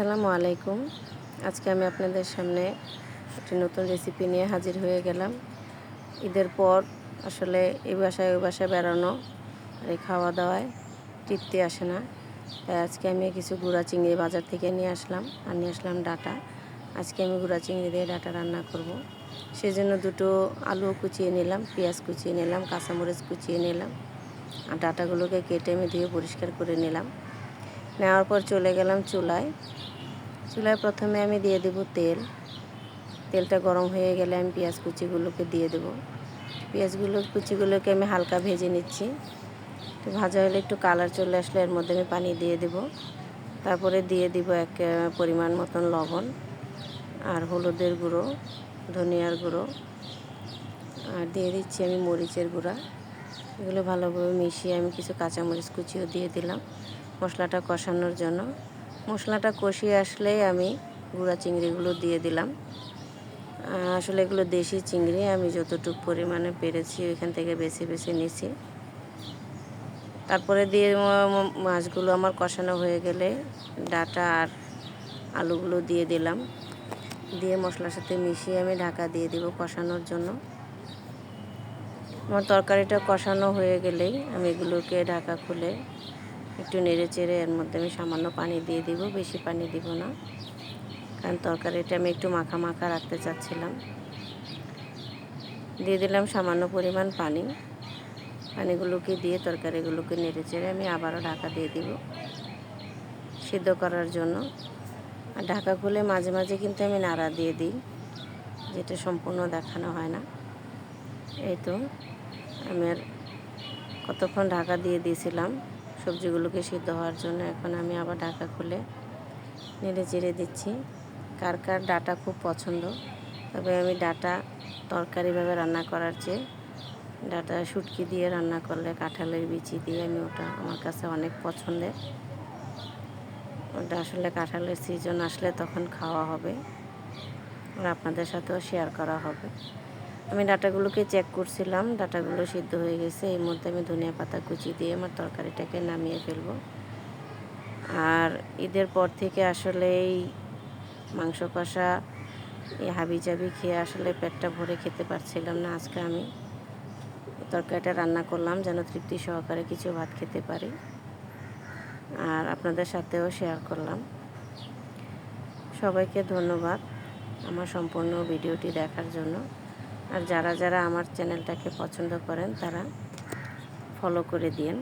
আসসালামু আলাইকুম। আজকে আমি আপনাদের সামনে একটি নতুন রেসিপি নিয়ে হাজির হয়ে গেলাম। ঈদের পর আসলে এই বাসায় ওই বাসায় বেড়ানো আর এই খাওয়া দাওয়ায় তৃপ্তি আসে না। তাই আজকে আমি কিছু গুঁড়া চিংড়ি বাজার থেকে নিয়ে আসলাম আর নিয়ে আসলাম ডাটা। আজকে আমি গুঁড়া চিংড়ি দিয়ে ডাটা রান্না করব। সেজন্য দুটো আলু কুচিয়ে নিলাম, পেঁয়াজ কুচিয়ে নিলাম, কাঁচামরিচ কুচিয়ে নিলাম আর ডাটাগুলোকে কেটে আমি ধুয়ে পরিষ্কার করে নিলাম। নেওয়ার পর চলে গেলাম চুলায়। চুলায় প্রথমে আমি দিয়ে দেব তেল। তেলটা গরম হয়ে গেলে আমি পেঁয়াজ কুচিগুলোকে দিয়ে দেব। পেঁয়াজগুলো, কুচিগুলোকে আমি হালকা ভেজে নিচ্ছি। তো ভাজা হলে একটু কালার চলে আসলে এর মধ্যে আমি পানি দিয়ে দেব। তারপরে দিয়ে দিব এক পরিমাণ মতন লবণ আর হলুদের গুঁড়ো, ধনিয়ার গুঁড়ো। আর দিয়ে দিচ্ছি আমি মরিচের গুঁড়া। এগুলো ভালোভাবে মিশিয়ে আমি কিছু কাঁচামরিচ কুচিও দিয়ে দিলাম। মশলাটা কষানোর জন্য। মশলাটা কষিয়ে আসলেই আমি গুঁড়া চিংড়িগুলো দিয়ে দিলাম। আসলে এগুলো দেশি চিংড়ি, আমি যতটুকু পরিমাণে পেরেছি ওইখান থেকে বেছে বেছে নিছি। তারপরে দিয়ে মাছগুলো আমার কষানো হয়ে গেলে ডাটা আর আলুগুলো দিয়ে দিলাম। দিয়ে মশলার সাথে মিশিয়ে আমি ঢাকা দিয়ে দিব কষানোর জন্য। আমার তরকারিটা কষানো হয়ে গেলেই আমি এগুলোকে ঢাকা খুলে একটু নেড়ে চেড়ে এর মধ্যে আমি সামান্য পানি দিয়ে দিব, বেশি পানি দিব না। কারণ তরকারিটা আমি একটু মাখা মাখা রাখতে চাচ্ছিলাম। দিয়ে দিলাম সামান্য পরিমাণ পানি। পানিগুলোকে দিয়ে তরকারিগুলোকে নেড়ে চেড়ে আমি আবারও ঢাকা দিয়ে দিব সিদ্ধ করার জন্য। আর ঢাকা খুলে মাঝে মাঝে কিন্তু আমি নাড়া দিয়ে দিই, যেটা সম্পূর্ণ দেখানো হয় না। এই তো, আমি আর কতক্ষণ ঢাকা দিয়ে দিয়েছিলাম। সবজিগুলোকে সিদ্ধ হওয়ার জন্য এখন আমি আবার ঢাকা খুলে নেড়ে চেড়ে দিচ্ছি। কার কার ডাটা খুব পছন্দ? তবে আমি ডাটা তরকারিভাবে রান্না করার চেয়ে ডাটা শুটকি দিয়ে রান্না করলে, কাঁঠালের বিচি দিয়ে আমি ওটা আমার কাছে অনেক পছন্দের। ওটা আসলে কাঁঠালের সিজন আসলে তখন খাওয়া হবে। আর আপনাদের সাথেও শেয়ার করা হবে। আমি ডাটাগুলোকে চেক করছিলাম, ডাটাগুলো সিদ্ধ হয়ে গেছে। এর মধ্যে আমি ধনিয়া পাতা কুচি দিয়ে আমার তরকারিটাকে নামিয়ে ফেলব। আর ঈদের পর থেকে আসলে এই মাংস কষা, এই হাবি জাবি খেয়ে আসলে পেটটা ভরে খেতে পারছিলাম না আজকে আমি। তরকারিটা রান্না করলাম যেন তৃপ্তি সহকারে কিছু ভাত খেতে পারি। আর আপনাদের সাথেও শেয়ার করলাম। সবাইকে ধন্যবাদ আমার সম্পূর্ণ ভিডিওটি দেখার জন্য। আর যারা যারা আমার চ্যানেলটাকে পছন্দ করেন তারা ফলো করে দিন